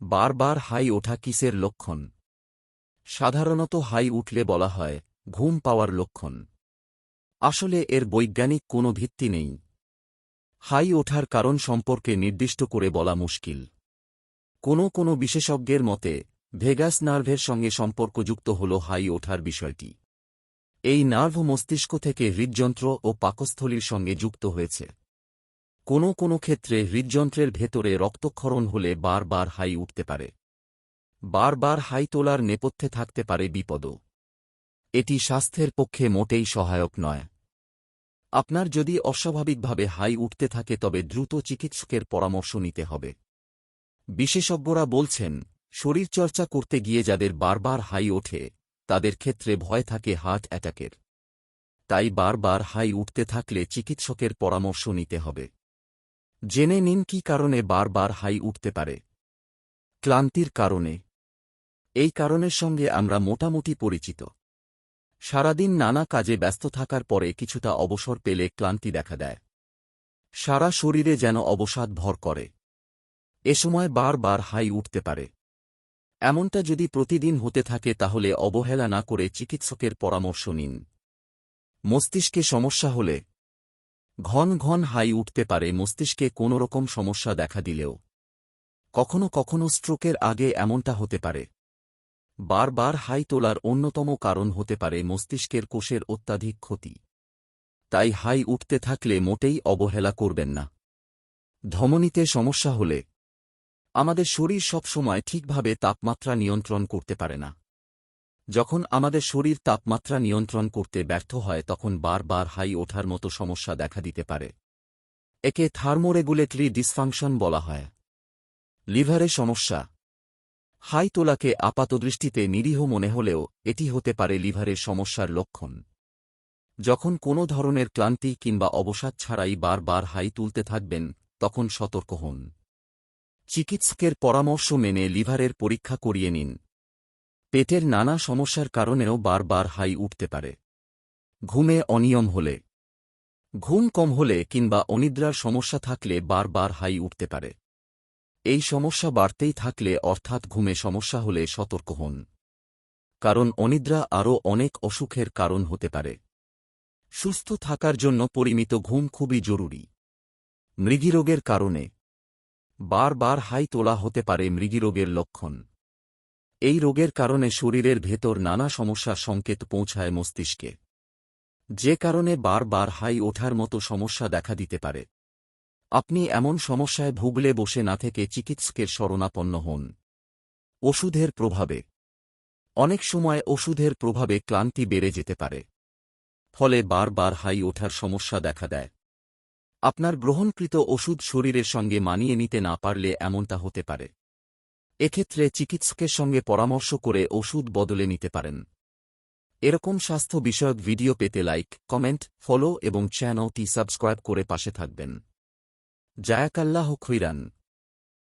বারবার হাই ওঠা কিসের লক্ষণ? সাধারণত হাই উঠলে বলা হয়, ঘুম পাওয়ার লক্ষণ। আসলে এর বৈজ্ঞানিক কোনো ভিত্তি নেই। হাই ওঠার কারণ সম্পর্কে নির্দিষ্ট করে বলা মুশকিল। কোনো কোনো বিশেষজ্ঞের মতে, ভেগাস নার্ভের সঙ্গে সম্পর্কযুক্ত হল হাই ওঠার বিষয়টি। এই নার্ভ মস্তিষ্ক থেকে হৃদযন্ত্র ও পাকস্থলীর সঙ্গে যুক্ত হয়েছে। কোনো কোনো ক্ষেত্রে হৃদযন্ত্রের ভেতরে রক্তক্ষরণ হলে বারবার হাই উঠতে পারে। বারবার হাই তোলার নেপথ্যে থাকতে পারে বিপদ। এটি স্বাস্থ্যের পক্ষে মোটেই সহায়ক নয়। আপনার যদি অস্বাভাবিকভাবে হাই উঠতে থাকে তবে দ্রুত চিকিৎসকের পরামর্শ নিতে হবে। বিশেষজ্ঞরা বলছেন, শরীরচর্চা করতে গিয়ে যাদের বারবার হাই ওঠে, তাদের ক্ষেত্রে ভয় থাকে হার্ট অ্যাটাকের। তাই বারবার হাই উঠতে থাকলে চিকিৎসকের পরামর্শ নিতে হবে। জেনে নিন কি কারণে বারবার হাই উঠতে পারে। ক্লান্তির কারণে। এই কারণের সঙ্গে আমরা মোটামুটি পরিচিত। সারাদিন নানা কাজে ব্যস্ত থাকার পরে কিছুটা অবসর পেলে ক্লান্তি দেখা দেয়। সারা শরীরে যেন অবসাদ ভর করে। এ সময় বারবার হাই উঠতে পারে। এমনটা যদি প্রতিদিন হতে থাকে তাহলে অবহেলা না করে চিকিৎসকের পরামর্শ নিন। মস্তিষ্কে সমস্যা হলে ঘন ঘন হাই উঠতে পারে মস্তিষ্কে কোনোরকম সমস্যা দেখা দিলেও। কখনো কখনো স্ট্রোকের আগে এমনটা হতে পারে। বারবার হাই তোলার অন্যতম কারণ হতে পারে মস্তিষ্কের কোষের অত্যাধিক ক্ষতি। তাই হাই উঠতে থাকলে মোটেই অবহেলা করবেন না। ধমনীতে সমস্যা হলে। আমাদের শরীর সবসময় ঠিকভাবে তাপমাত্রা নিয়ন্ত্রণ করতে পারে না। যখন আমাদের শরীর তাপমাত্রা নিয়ন্ত্রণ করতে ব্যর্থ হয়, তখন বারবার হাই ওঠার মতো সমস্যা দেখা দিতে পারে। একে থার্মোরেগুলেটরি ডিসফাংশন বলা হয়। লিভারে সমস্যা। হাই তোলাকে আপাতদৃষ্টিতে নিরীহ মনে হলেও এটি হতে পারে লিভারের সমস্যার লক্ষণ। যখন কোনো ধরনের ক্লান্তি কিংবা অবসাদ ছাড়াই বারবার হাই তুলতে থাকবেন, তখন সতর্ক হন। চিকিৎসকের পরামর্শ মেনে লিভারের পরীক্ষা করিয়ে নিন। পেটের নানা সমস্যার কারণেও বারবার হাই উঠতে পারে। ঘুমে অনিয়ম হলে। ঘুম কম হলে কিংবা অনিদ্রার সমস্যা থাকলে বারবার হাই উঠতে পারে। এই সমস্যা বাড়তেই থাকলে অর্থাৎ ঘুমে সমস্যা হলে সতর্ক হন। কারণ অনিদ্রা আরও অনেক অসুখের কারণ হতে পারে। সুস্থ থাকার জন্য পরিমিত ঘুম খুবই জরুরি। মৃগীরোগের কারণে। বারবার হাই তোলা হতে পারে মৃগীরোগের লক্ষণ। এই রোগের কারণে শরীরের ভেতর নানা সমস্যার সংকেত পৌঁছায় মস্তিষ্কে। যে কারণে বারবার হাই ওঠার মতো সমস্যা দেখা দিতে পারে। আপনি এমন সমস্যায় ভুগলে বসে না থেকে চিকিৎসকের শরণাপন্ন হন। ওষুধের প্রভাবে। অনেক সময় ওষুধের প্রভাবে ক্লান্তি বেড়ে যেতে পারে। ফলে বারবার হাই ওঠার সমস্যা দেখা দেয়। আপনার গ্রহণকৃত ওষুধ শরীরের সঙ্গে মানিয়ে নিতে না পারলে এমনটা হতে পারে। এক্ষেত্রে চিকিৎসকের সঙ্গে পরামর্শ করে ওষুধ বদলে নিতে পারেন। এরকম স্বাস্থ্য বিষয়ক ভিডিও পেতে লাইক, কমেন্ট, ফলো এবং চ্যানেলটি সাবস্ক্রাইব করে পাশে থাকবেন। জায়াকাল্লাহ খৈরান।